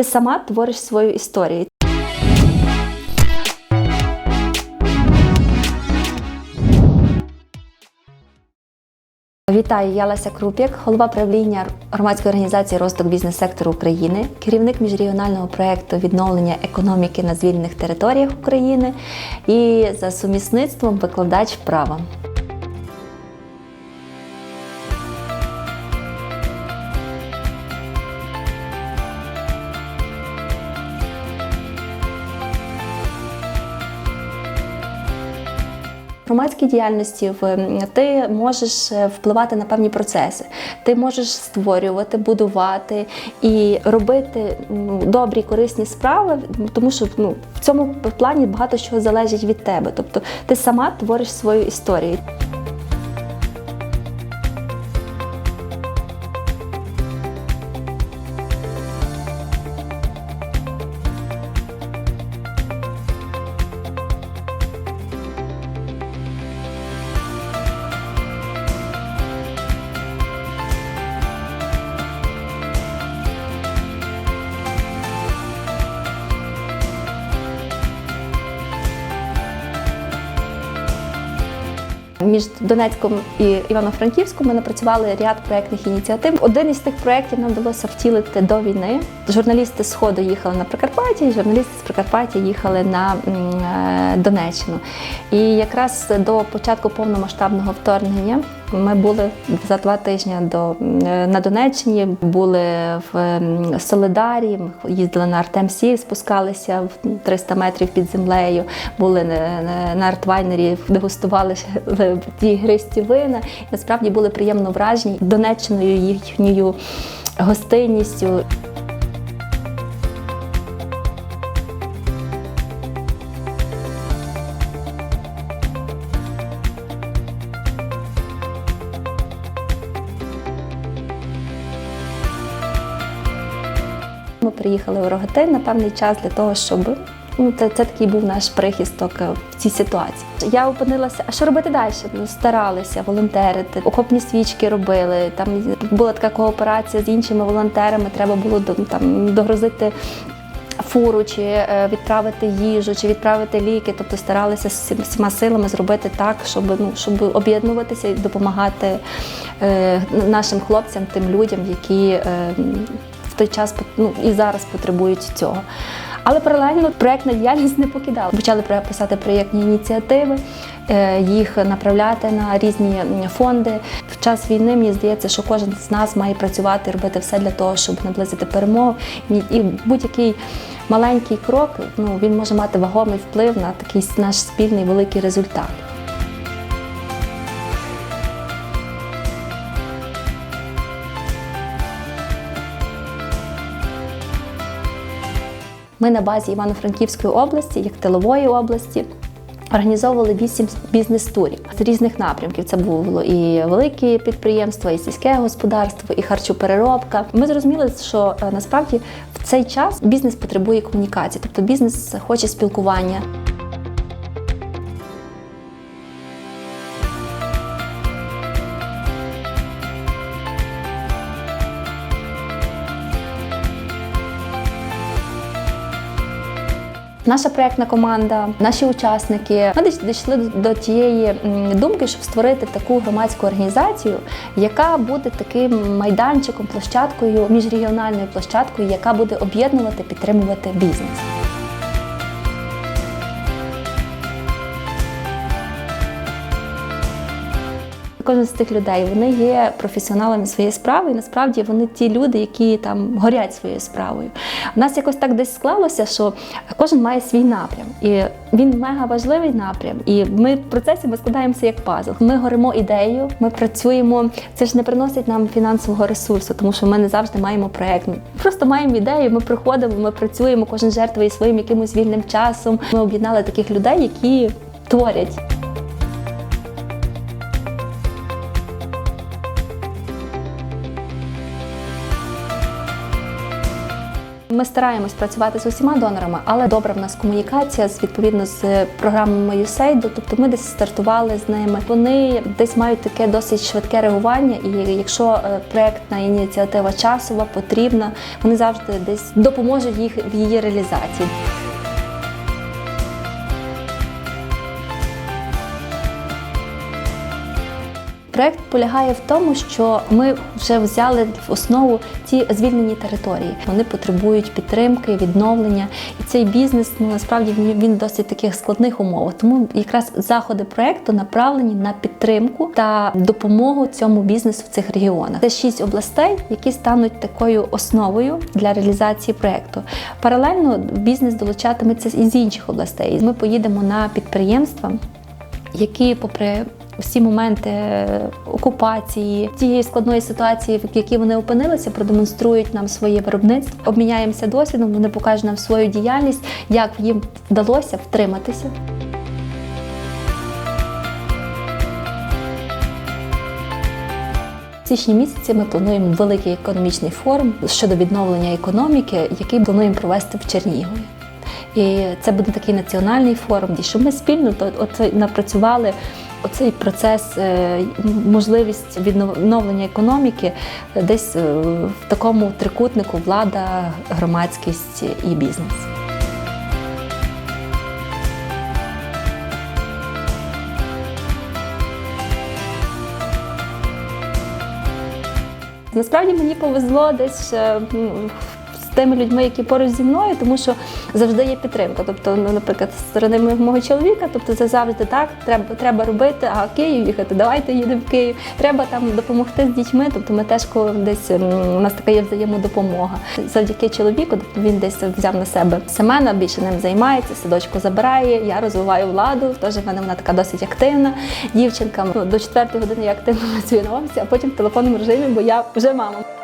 Ти сама твориш свою історію. Вітаю, я Леся Круп'як, голова правління громадської організації Розвиток бізнес-сектору України, керівник міжрегіонального проєкту відновлення економіки на звільнених територіях України і за сумісництвом викладач права. Громадській діяльності в- ти можеш е, впливати на певні процеси. Ти можеш створювати, будувати і робити добрі, корисні справи, тому що ну, в цьому плані багато чого залежить від тебе. Тобто ти сама твориш свою історію. Між Донецьком і Івано-Франківськом ми напрацювали ряд проєктних ініціатив. Один із тих проєктів нам вдалося втілити до війни. Журналісти з Сходу їхали на Прикарпаття, і журналісти з Прикарпаття їхали на е, Донеччину. І якраз до початку повномасштабного вторгнення ми були за два тижні до, е, на Донеччині, були в Солидарі, їздили на Артем-Сі, спускалися в 300 метрів під землею, були на артвайнері, дегустували ті гристі вина. Насправді були приємно вражені Донеччиною, їхньою гостинністю. Ми приїхали в Рогатин на певний час для того, щоб ну, це, це такий був наш прихисток е, в цій ситуації. Я опинилася, а що робити далі? Ну, старалися волонтерити, окопні свічки робили. Там була така кооперація з іншими волонтерами. Треба було там догрузити. Фуру, чи е, відправити їжу, чи відправити ліки, тобто старалися всіма силами зробити так, щоб ну щоб об'єднуватися і допомагати е, нашим хлопцям, тим людям, які е, той час ну, і зараз потребують цього. Але паралельно проєктна діяльність не покидала. Почали писати проєктні ініціативи, е, їх направляти на різні фонди. В час війни мені здається, що кожен з нас має працювати, робити все для того, щоб наблизити перемогу. І будь-який маленький крок ну, він може мати вагомий вплив на такий наш спільний великий результат. Ми на базі Івано-Франківської області, як тилової області. Організовували вісім бізнес-турів з різних напрямків. Це було і великі підприємства, і сільське господарство, і харчопереробка. Ми зрозуміли, що е, насправді в цей час бізнес потребує комунікації, тобто бізнес хоче спілкування. Наша проєктна команда, наші учасники, ми дійш- дійшли до тієї думки, щоб створити таку громадську організацію, яка буде таким майданчиком, площадкою, міжрегіональною площадкою, яка буде об'єднувати, підтримувати бізнес. Кожен з тих людей вони є професіоналами своєї справи, і насправді вони ті люди, які там горять своєю справою. У нас якось так десь склалося, що кожен має свій напрям, і він мега важливий напрям. І ми в процесі ми складаємося як пазл. Ми горимо ідеєю, ми працюємо. Це ж не приносить нам фінансового ресурсу, тому що ми не завжди маємо проект. Ми просто маємо ідею. Ми приходимо, ми працюємо. Кожен жертвує своїм якимось вільним часом. Ми об'єднали таких людей, які творять. Ми стараємось працювати з усіма донорами, але добра в нас комунікація з відповідно з програмами USAID, Тобто ми десь стартували з ними. Вони десь мають таке досить швидке реагування, і якщо е, проектна ініціатива часова потрібна, вони завжди десь допоможуть їх в її реалізації. Проект полягає в тому, що ми вже взяли в основу ці звільнені території. Вони потребують підтримки, відновлення. І цей бізнес ну насправді він, досить таких складних умовах. Тому якраз заходи проекту направлені на підтримку та допомогу цьому бізнесу в цих регіонах. Це шість областей, які стануть такою основою для реалізації проекту. Паралельно бізнес долучатиметься і з інших областей. Ми поїдемо на підприємства, які, попри всі моменти окупації, тієї складної ситуації, в якій вони опинилися, продемонструють нам своє виробництво, обміняємося досвідом. Вони покажуть нам свою діяльність, як їм вдалося втриматися. В січні місяці ми плануємо великий економічний форум щодо відновлення економіки, який плануємо провести в Чернігові. І це буде такий національний форум, щоб ми спільно то от напрацювали оцей процес, е, можливість відновлення економіки десь е, в такому трикутнику влада, громадськість і бізнес. Насправді мені повезло десь е, тими людьми, які поруч зі мною, тому що завжди є підтримка. Тобто, ну, наприклад, з сторони мо- мого чоловіка, тобто це завжди так, треба, треба робити, а Київ їхати, давайте їдемо в Київ. Треба там допомогти з дітьми. Тобто ми теж коли десь у нас така є взаємодопомога. Завдяки чоловіку, тобто він десь взяв на себе Семена, більше ним займається, садочку забирає. Я розвиваю владу. Теж в мене вона така досить активна. Дівчинка ну, до четвертої години я активно працюю на офісі, а потім в телефонному режимі, бо я вже мама.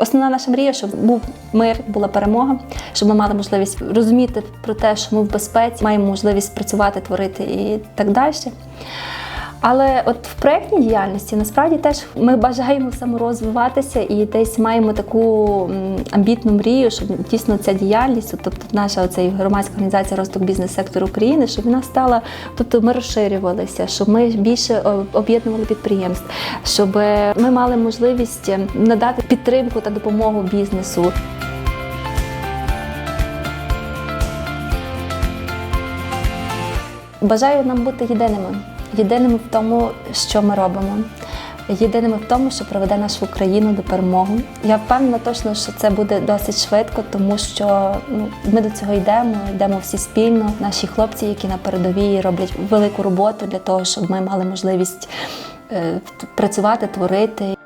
Основна наша мрія, щоб був мир, була перемога, щоб ми мали можливість розуміти про те, що ми в безпеці, маємо можливість працювати, творити і так далі. Але от в проєктній діяльності насправді теж ми бажаємо саморозвиватися і десь маємо таку амбітну мрію, щоб дійсно ця діяльність, тобто наша оцей громадська організація розвиток бізнес-сектору України, щоб вона стала, тобто ми розширювалися, щоб ми більше об'єднували підприємств, щоб е, ми мали можливість е, надати підтримку та допомогу бізнесу. Бажаю нам бути єдиними. Єдиними в тому, що ми робимо. Єдиними в тому, що приведе нашу Україну до перемоги. Я впевнена точно, що це буде досить швидко, тому що ну, ми до цього йдемо, йдемо всі спільно. Наші хлопці, які на передовій роблять велику роботу для того, щоб ми мали можливість е, працювати, творити.